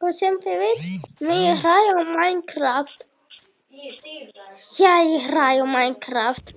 Усім привіт! Ми граємо в Майнкрафт. Я і граю в Майнкрафт.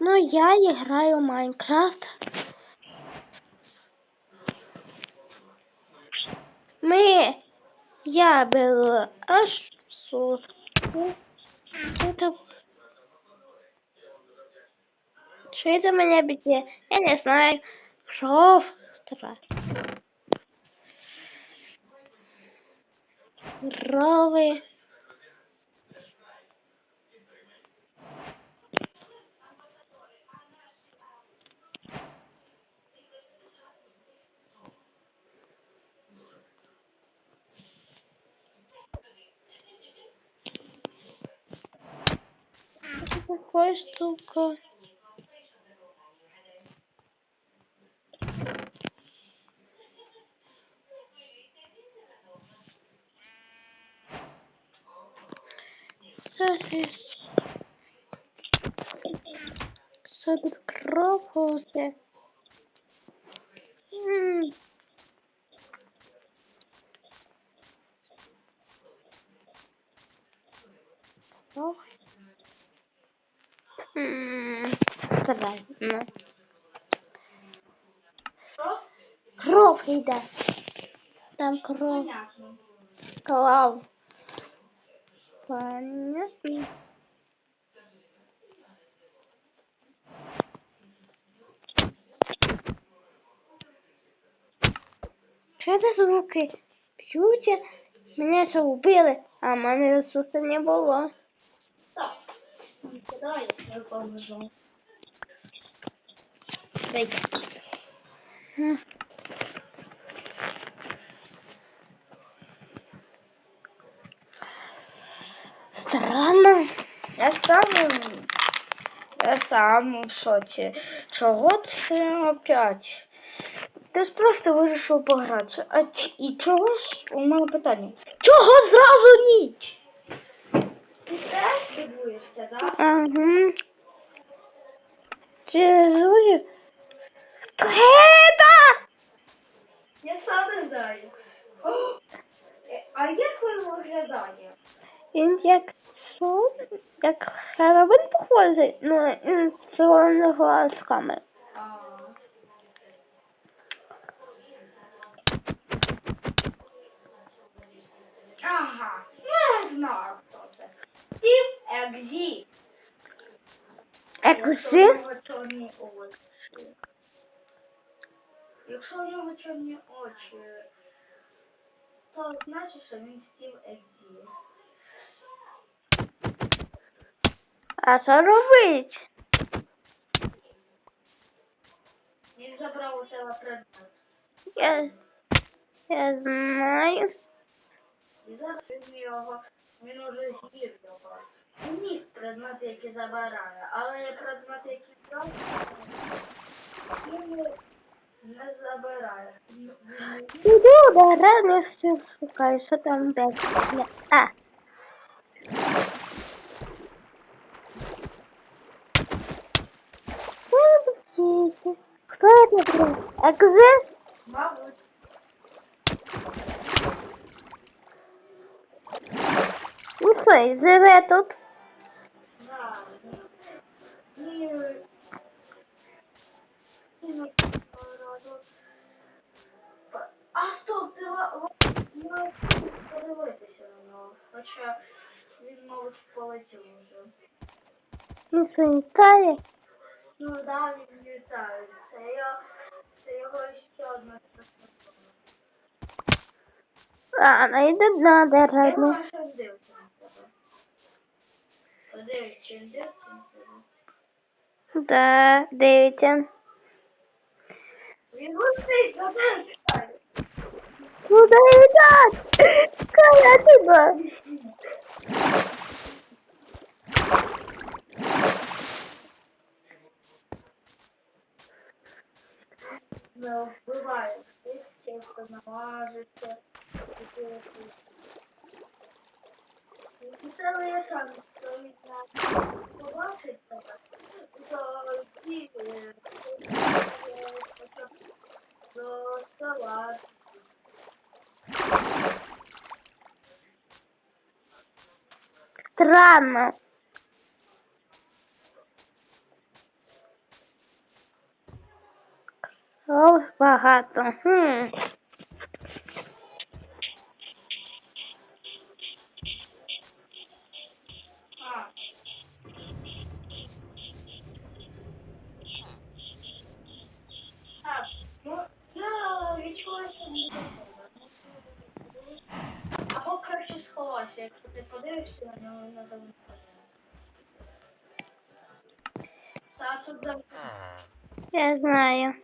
Ну, я і граю в Майнкрафт. Ми. Я беру аж. Що Що це мене б'є? Я не знаю. Кров. Стара. Крови. Что штука? Що тут кров усе? М. Кров. М, Кров. Там кров. Клав. Понятно. Що це звуки? П'ються? Мене що вбили, а мене ресурсу не було. Так. Давай я поможу. Дай. М. Странно. Я сам, я сам в шоці. Чого це опять? Ти ж просто вирішив погратися. А ч- і чого ж у мене питання? Чого зразу ніч? Ти теж дивуєшся, так? Ага. Чи звуки? Хто це? Я сам не знаю. А як він виглядає? Він як сон, як Хеллоуін похожий, ну, червоними глазками. Ага, я знаю, хто це. Стів Екзі. Екзі? Якщо у нього чорні очі, то значить, що він Стів Екзі. А що робить? Він забрав у тебе предмет. Я, я знаю. І зараз він його, він уже з'їв його. Він міст предмет, який забирає, але предмет, який брав, він не забирає. Іду до реально все шукаю, що там десь. А. Подождите. Кто это был? Экзе? Мабуть, Ну що, і живе тут? да. І... і на раду. А стоп, ти ма- маєш подивитися на нього. Хоча він, мабуть, полетів уже. Він що, літає? Ну да, Він літає. Це, я, це його ще одна страшна. А, найду надо Я реально. думаю, що він дивиться на тебе. Подивись, чи він дивиться на тебе. Да, дивіться. Він летить, на тебе чекає. Куда летать? Кая бывает тих, часто намажеться. І це моя шанс, що від побачить тебе, то ті до. Странно. О, багато. Хм. Або краще сховайся, якщо ти подивишся на на заводі. Та тут завжди. Я знаю.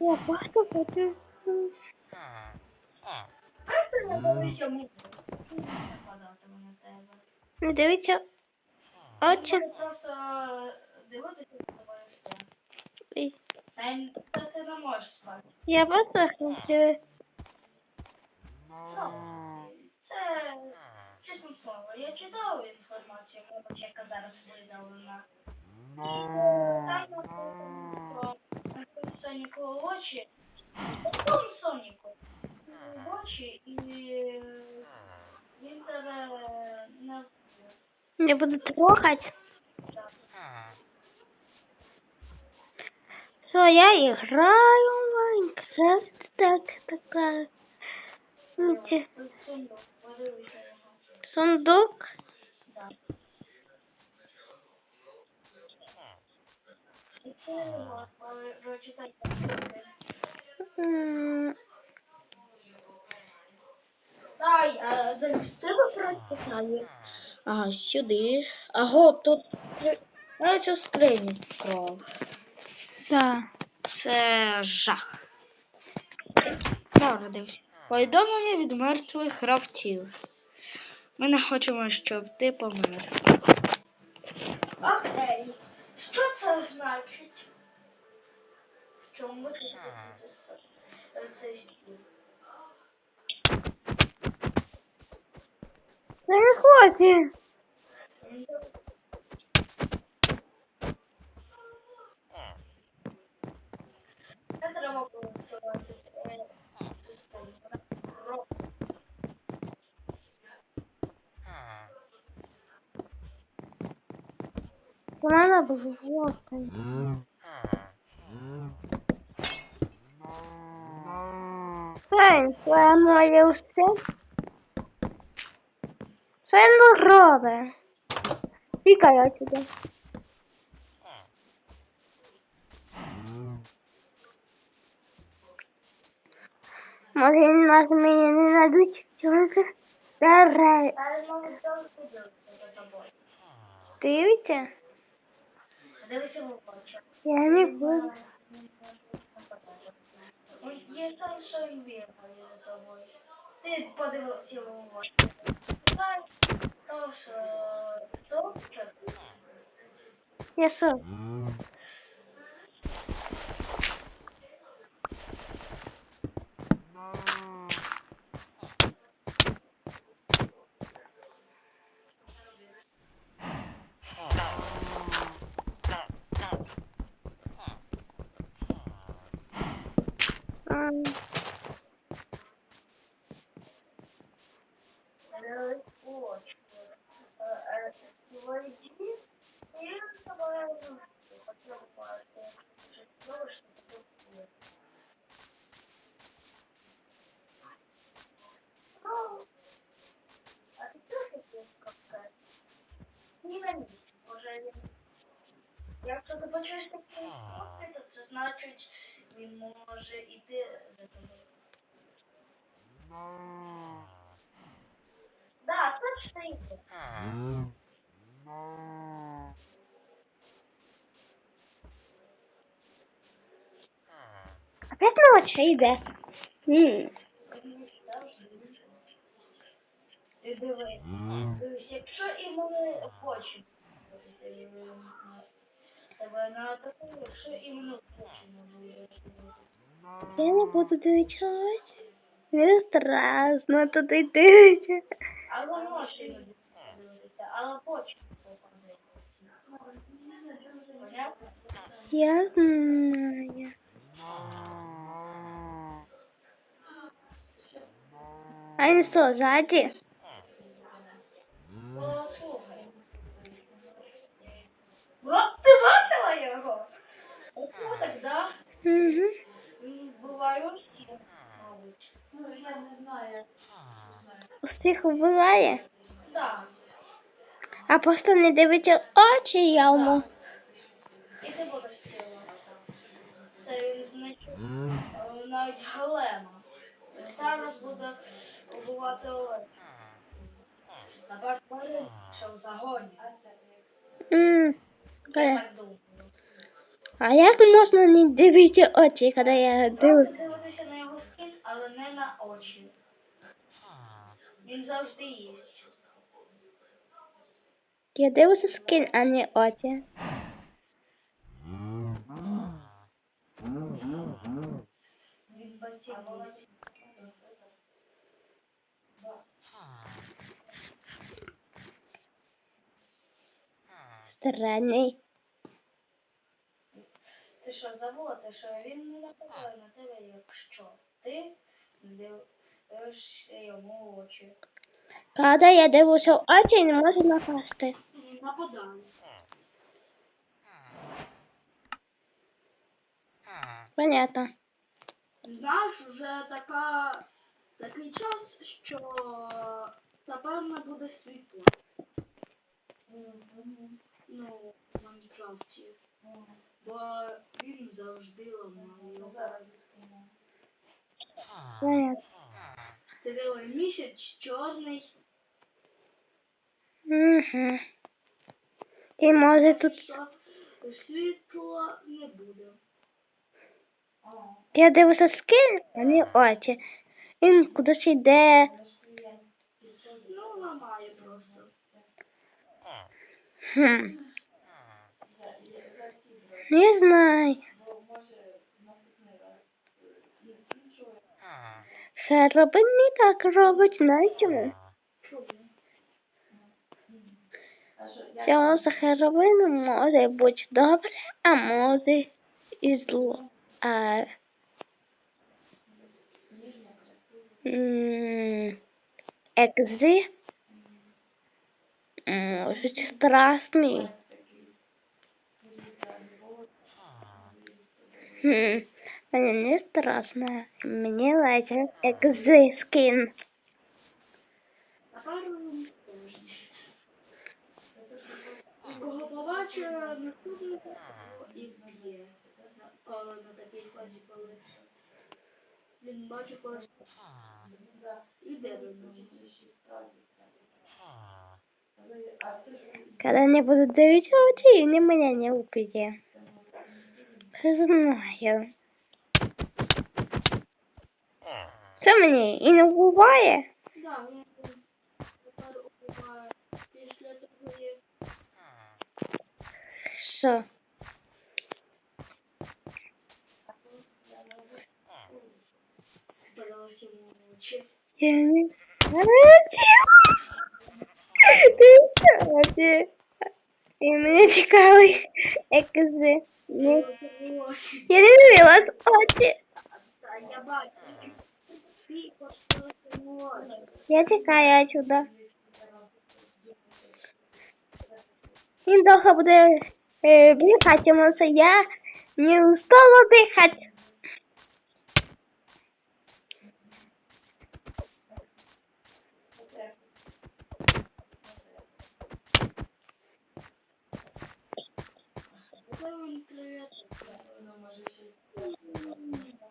Я просто хочу. Просто не дивіться очі. Просто дивитися на все. Та ти не можеш спати. Я просто хочу. Це чесне слово. Я читав інформацію, мабуть, яка зараз видалена. Там написано про Соніку в очі. Потім Соніку в очі і він тебе не вб'є. Не буду трогать. Що я играю в Майнкрафт. Так, така. Ну, ці- Сундук, Дай, а замість тебе. Ага, сюди. Аго, тут скри... А цю скриню вкрав. Да. Це жах. Добре, дивись. Повідомлення від мертвих гравців. Ми не хочемо, щоб ти помер. Окей. Що це значить? Чому ти це- цей стіл? Це не хоче. Не треба було відкривати це- Вона була жовтою. Сань, це моє все. Це не робить. Тікай отсюда. Може, нас мені не надуть? Чого це? Давай. Та я можу зразу подивитися за тобою. Дивіться? Дивися в очі. Я не буду. Є сенс, що бігає за тобою. Ти подивився в очі. Так, то що, то що Я що? М, Подивись в очі. Е, е, Твої дії, і він з тобою хотів бачити, чи знову ж таки тут Ну, а ти чого хотів сказати? Ні на ніч, може він... Якщо ти почуєш такі звуки, то це значить, він може іти за тобою. Да, точно йде. Опять ночі йде. Ти диви. Дивись, якщо і вони хочуть тебе на атаку, якщо і вони хочуть Я не буду дивитися. Не страшно туди дивитися. Але можеш і не дивитися, але хочуть попаде. Понятно? Я знаю. А він що, ззаді? Послухай. Бро, ти бачила його? Оце так, да? Угу. Буває у мабуть. Ну, я не знаю. Усіх вбиває, Да. а просто не дивиться очі йому. І ти будеш цілувати. Це він значить е, навіть Галема. Зараз буде убивати Олег. Тепер Олег, що в загоні. М, Думаю. А як можна не дивитися очі, коли я дивлюся? дивитися на його скін, але не на очі. Він завжди їсть. Я дивлюся скін, а не очі. Він басівність. Странний. Ти що забула, що він не нападає на тебе, якщо ти не дивишся йому в очі. Коли я дивлюся в очі, не можу напасти. Нападає. Понятно. Знаєш, вже така, такий час, що тепер не буде світла. Ну, Майнкрафті. Бо він завжди його. Понятно. Ти диви, місяць чорний, Угу. І може тут. що світла не буде. Я дивлюся скін, а не очі. Він кудись йде. Ну, ламає. Хм. Не знаю. Херобин не так робить, знаєш чому? Цього за херобину може бути добре, а може і зло. А... Екзи можуть страшні. Хм, Мені не страшно. Мені нравится коли він бачить когось. Іде до нього. Когда не буду дивитися в очі, і мене не уб'є. Знаю. Це мені і не вбиває? Да, він тепер убиває. Після того, як Що? подалось йому в очі. Я не ти? І мене цікавий екзи. Я не дивилась очі. Я тікаю отсюда. Він довго буде е, дихати, тому що я не устала дихати.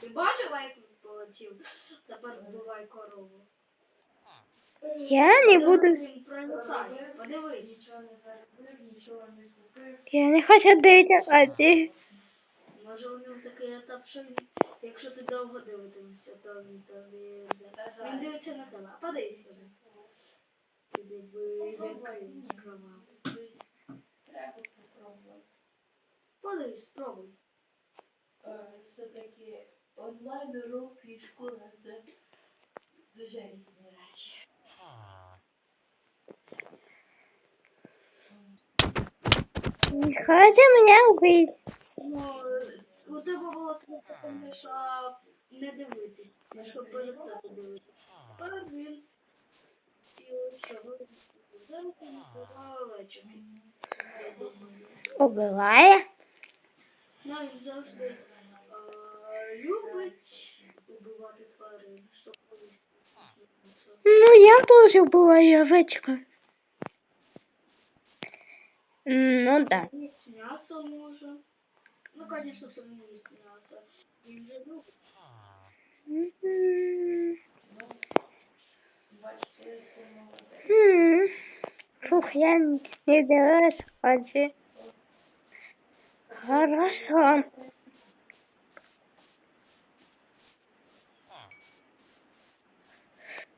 Ти бачила, як він полетів? Тепер вбивай корову. Я не буду. Подивись. Я не хочу дивитися очі. Може у нього такий етап, що він, якщо ти довго дивитимешся, то він тобі. Він дивиться на тебе. А подивись сюди. Ти диви, який кровавий. Подивись, спробуй. Це такі онлайн уроки і школа, це дуже різні речі. Не хоче мене вбити. Ну, у тебе було секунди, щоб не дивитись, щоб перестати дивитись. Тепер він і Ну, він завжди е, любить убивати тварин, щоб поїсти. Ну, я теж вбиваю овечка. М, Ну да. Їсть м'ясо може. Ну, звісно, це не їсть м'ясо. Він же любить. М. М. Фух, я не дивилась, отже. Хорошо.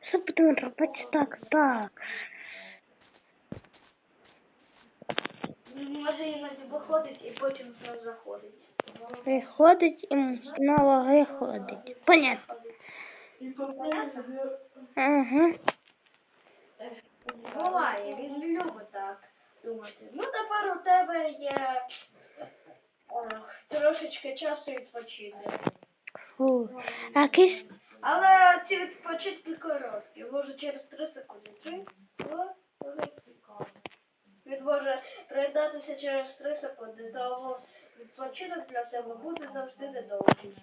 Що будемо робити так, так. Він може іноді виходить і потім знов заходить. Виходить і знову виходить. Понятно. Ага. Буває, він любить так думати. Ну, тепер у тебе є трошечки часу відпочити. Фу. А кис... Але ці відпочинки короткі. Може через 3 секунди. 3, 2, 1. Він може приєднатися через 3 секунди, тому відпочинок для тебе буде завжди недовгий.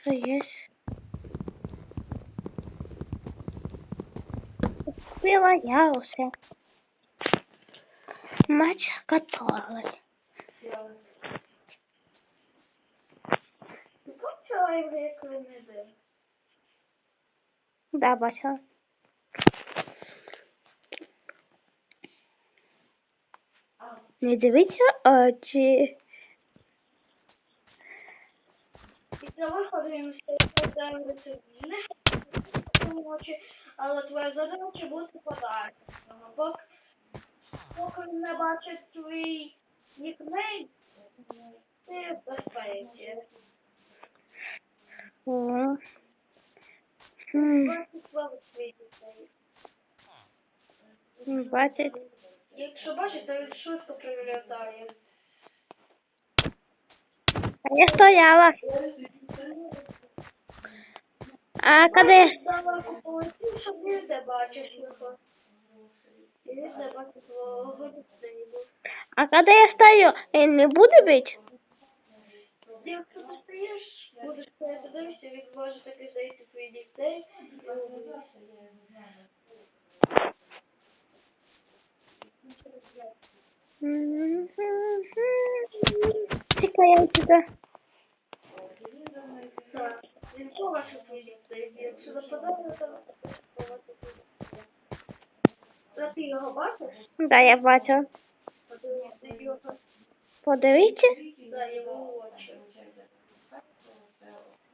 Що є? Купила я усе. Матч который. Да, бачила. Не дивіться очі. Але твоя задача бути подальше. Поки, не бачить твій нікнейм, ти в безпеці. Бачить слава світиться. Бачить. Якщо бачить, то він швидко прилітає. А я стояла. А коли, Далеко полетів, щоб не бачив його. І він не бачить твого нікнейму. А коли я стою, він не буде бити? Якщо ти стоїш, будеш стояти дивишся, він може таки зайти твій нікнейм і убити. Тікає сюди. Так, він побачив твій нікнейм. Якщо нападає, то А ти його бачиш? Да, я бачу. Подивіться. Да, його очі.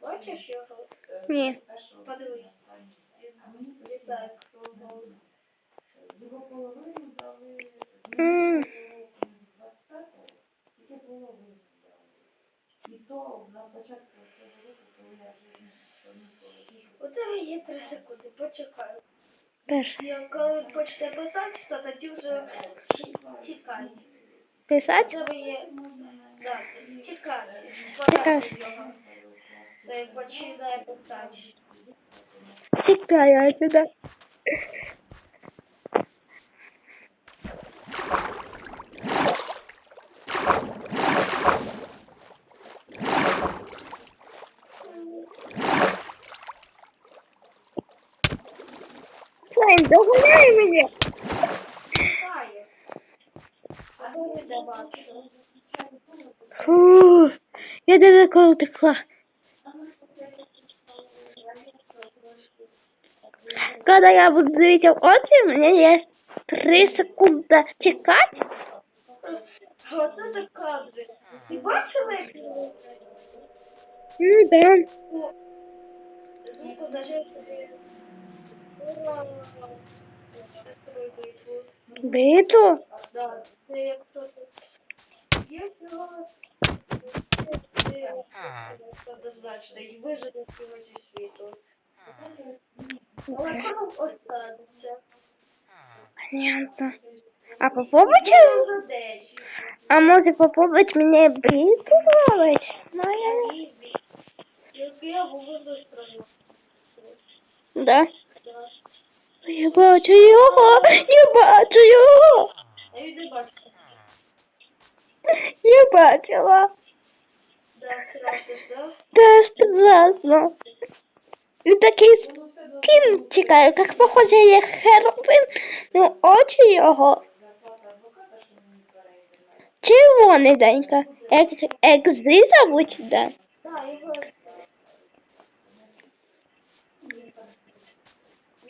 Бачиш його? Ні. Подивись. Літає У тебе є три секунди, почекай. Теж Я коли почне писати, то тоді вже тікай. Писати? Треба є да, тікати. Тікати. Його. Це як починає писати. Тікає сюди. Слайм, догоняй мене. Тікає. А ти не бачиш. Фу, я далеко утекла. Когда я буду дивитися в очі, у мене є 3 секунди чекати. Оце так кадри. Ти бачила, як він Ну да. Звуку зажити? Битву? Да, це як хтось є його однозначно і вижити в кінці світу. Але коли останеться? Понятно. А попробуйте, Вже день. А може попробовать мене бить попробовать? Ну, я не... Якби я був вистрою. Да. Я бачу його! Я бачу його! Я бачила. Да, страшно, да? Да. І такий скін чекаю, як похоже, як Херобин. Ну, очі його. Червоний денька. Як, екзи зовуть, да. Да, його.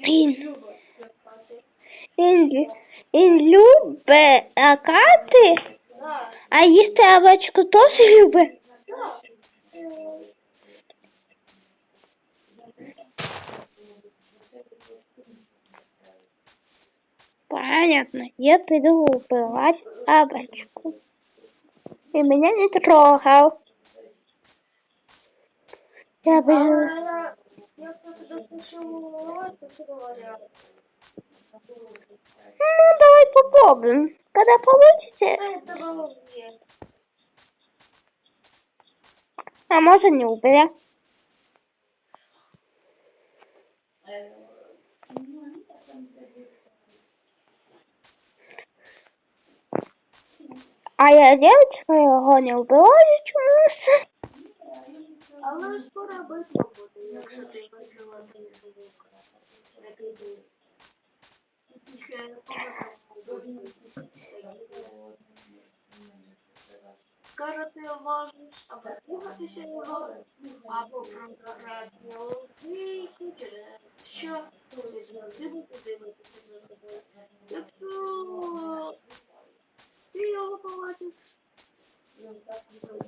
Він, він, він любить лакати, Да, а їсти овечку теж любить. Понятно, я приду убивать овечку. И меня не трогал. Я бы... Я просто. Ну, давай попробуем. Когда получится, мне. а может не уберем. А я девочка його не вбиваю чомусь. Але скоро битва буде, якщо ти виграла ти звук. Який був. Після якого можеш або слухатися його, або програти що ти завжди буде дивитися за тобою. Якщо ти його побачиш,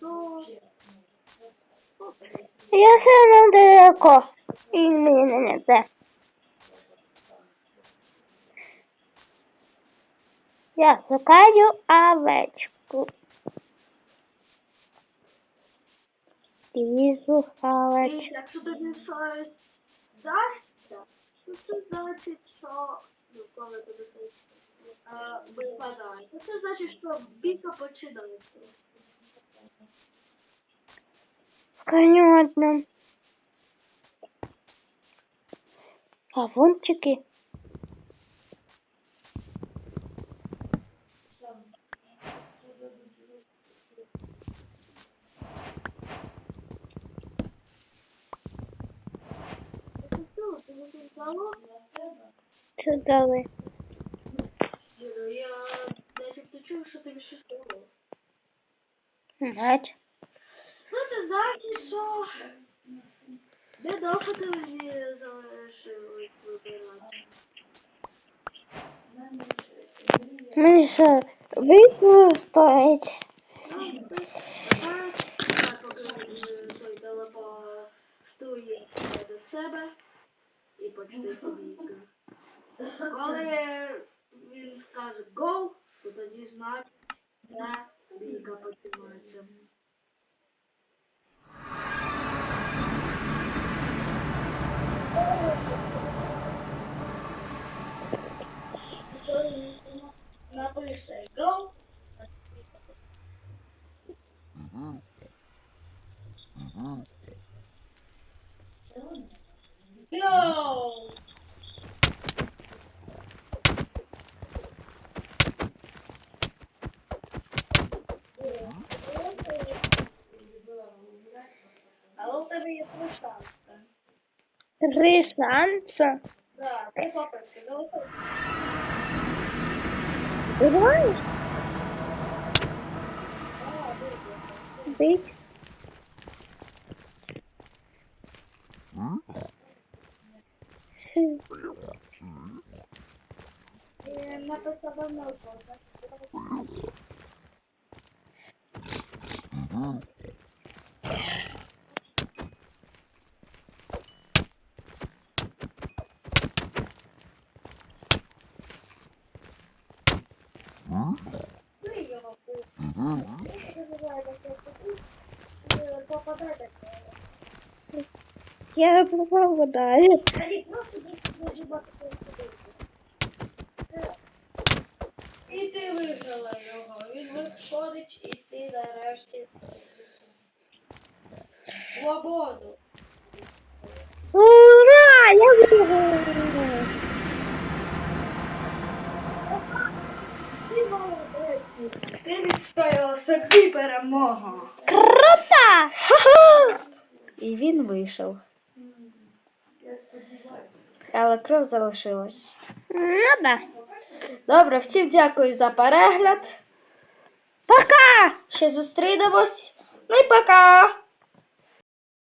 то Я все одно далеко. І мене не те. Я шукаю овечку. Лізу овечку. якщо тобі щось дасться, то це значить, що ну, коли щось е, випадає, то це значить, що бійка починається. Понятно. Кавунчики. Це що, ти не знала? Чудові. Юра, я начебто чув, що тобі щось було. Мать. Ну, ти знаєш, що недовго ти мені залишилось вибирати. Мені що, вийшло стоїть? Ну, телепортує до себе і. Коли він скаже go, то тоді значить, ця бійка починається. Напише go. Go! Але у тебе є три шанси. Три шанси. Да, три попитки. Золотой. Знаєш? Бить. І написав одного. Ти його пив. Ти називає Я попадаю. Тоді просто дуже багато ходити. І ти виграла його. Він виходить, і ти нарешті свободу. Ура! Я виграв! Ти молодець. Ти відстояла собі перемогу. І він вийшов. Але кров залишилась. Ну да. Добре, всім дякую за перегляд. Пока! Ще зустрінемось. Ну і пока!